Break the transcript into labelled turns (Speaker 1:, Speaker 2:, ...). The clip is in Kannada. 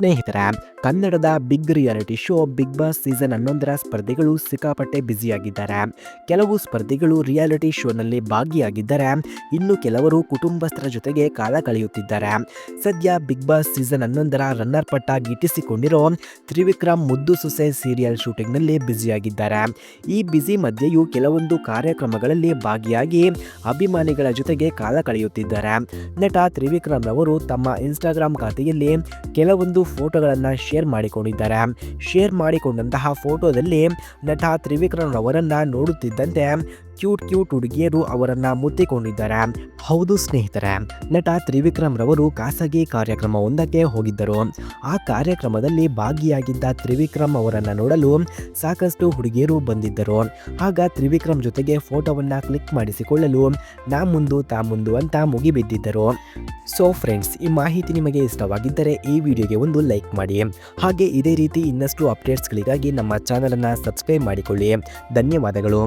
Speaker 1: ಸ್ನೇಹಿತರೆ, ಕನ್ನಡದ big reality show, Bigg Boss season ಹನ್ನೊಂದರ ಸ್ಪರ್ಧೆಗಳು ಸಿಕ್ಕಾಪಟ್ಟೆ ಬ್ಯುಸಿಯಾಗಿದ್ದಾರೆ. ಕೆಲವು ಸ್ಪರ್ಧಿಗಳು ರಿಯಾಲಿಟಿ ಶೋನಲ್ಲಿ ಭಾಗಿಯಾಗಿದ್ದರೆ. ಇನ್ನು ಕೆಲವರು ಕುಟುಂಬಸ್ಥರ ಜೊತೆಗೆ ಕಾಲ ಕಳೆಯುತ್ತಿದ್ದಾರೆ. ಸದ್ಯ ಬಿಗ್ ಬಾಸ್ ಸೀಸನ್ ಹನ್ನೊಂದರ ರನ್ನರ್ ಪಟ್ಟ ಗಿಟ್ಟಿಸಿಕೊಂಡಿರೋ ತ್ರಿವಿಕ್ರಮ್ ಮುದ್ದು ಸೊಸೆ ಸೀರಿಯಲ್ ಶೂಟಿಂಗ್ನಲ್ಲಿ ಬ್ಯುಸಿಯಾಗಿದ್ದಾರೆ. ಈ ಬ್ಯುಸಿ ಮಧ್ಯೆಯೂ ಕೆಲವೊಂದು ಕಾರ್ಯಕ್ರಮಗಳಲ್ಲಿ ಭಾಗಿಯಾಗಿ ಅಭಿಮಾನಿಗಳ ಜೊತೆಗೆ ಕಾಲ ಕಳೆಯುತ್ತಿದ್ದಾರೆ. ನಟ ತ್ರಿವಿಕ್ರಮ್ ರವರು ತಮ್ಮ ಇನ್ಸ್ಟಾಗ್ರಾಮ್ ಖಾತೆಯಲ್ಲಿ ಕೆಲವೊಂದು ಫೋಟೋಗಳನ್ನು ಶೇರ್ ಮಾಡಿಕೊಂಡಿದ್ದಾರೆ. ಶೇರ್ ಮಾಡಿಕೊಂಡಂತಹ ಫೋಟೋದಲ್ಲಿ ನಟ ತ್ರಿವಿಕ್ರಮ್ ರವರನ್ನ ನೋಡುತ್ತಿದ್ದಂತೆ ಕ್ಯೂಟ್ ಕ್ಯೂಟ್ ಹುಡುಗಿಯರು ಅವರನ್ನ ಮುತ್ತಿಕೊಂಡಿದ್ದಾರೆ. ಹೌದು ಸ್ನೇಹಿತರೆ, ನಟ ತ್ರಿವಿಕ್ರಮ್ ರವರು ಖಾಸಗಿ ಕಾರ್ಯಕ್ರಮವೊಂದಕ್ಕೆ ಹೋಗಿದ್ದರು. ಆ ಕಾರ್ಯಕ್ರಮದಲ್ಲಿ ಭಾಗಿಯಾಗಿದ್ದ ತ್ರಿವಿಕ್ರಮ್ ಅವರನ್ನ ನೋಡಲು ಸಾಕಷ್ಟು ಹುಡುಗಿಯರು ಬಂದಿದ್ದರು. ಆಗ ತ್ರಿವಿಕ್ರಮ್ ಜೊತೆಗೆ ಫೋಟೋವನ್ನ ಕ್ಲಿಕ್ ಮಾಡಿಸಿಕೊಳ್ಳಲು ನಾ ಮುಂದು ತಾ ಮುಂದು ಅಂತ ಮುಗಿಬಿದ್ದಿದ್ದರು. ಸೊ ಫ್ರೆಂಡ್ಸ್ ಈ ಮಾಹಿತಿ ನಿಮಗೆ ಇಷ್ಟವಾಗಿದ್ದರೆ ಈ ವಿಡಿಯೋಗೆ ಒಂದು ಲೈಕ್ ಮಾಡಿ. ಹಾಗೆ ಇದೇ ರೀತಿ ಇನ್ನಷ್ಟು ಅಪ್ಡೇಟ್ಸ್ಗಳಿಗಾಗಿ ನಮ್ಮ ಚಾನಲನ್ನು ಸಬ್ಸ್ಕ್ರೈಬ್ ಮಾಡಿಕೊಳ್ಳಿ. ಧನ್ಯವಾದಗಳು.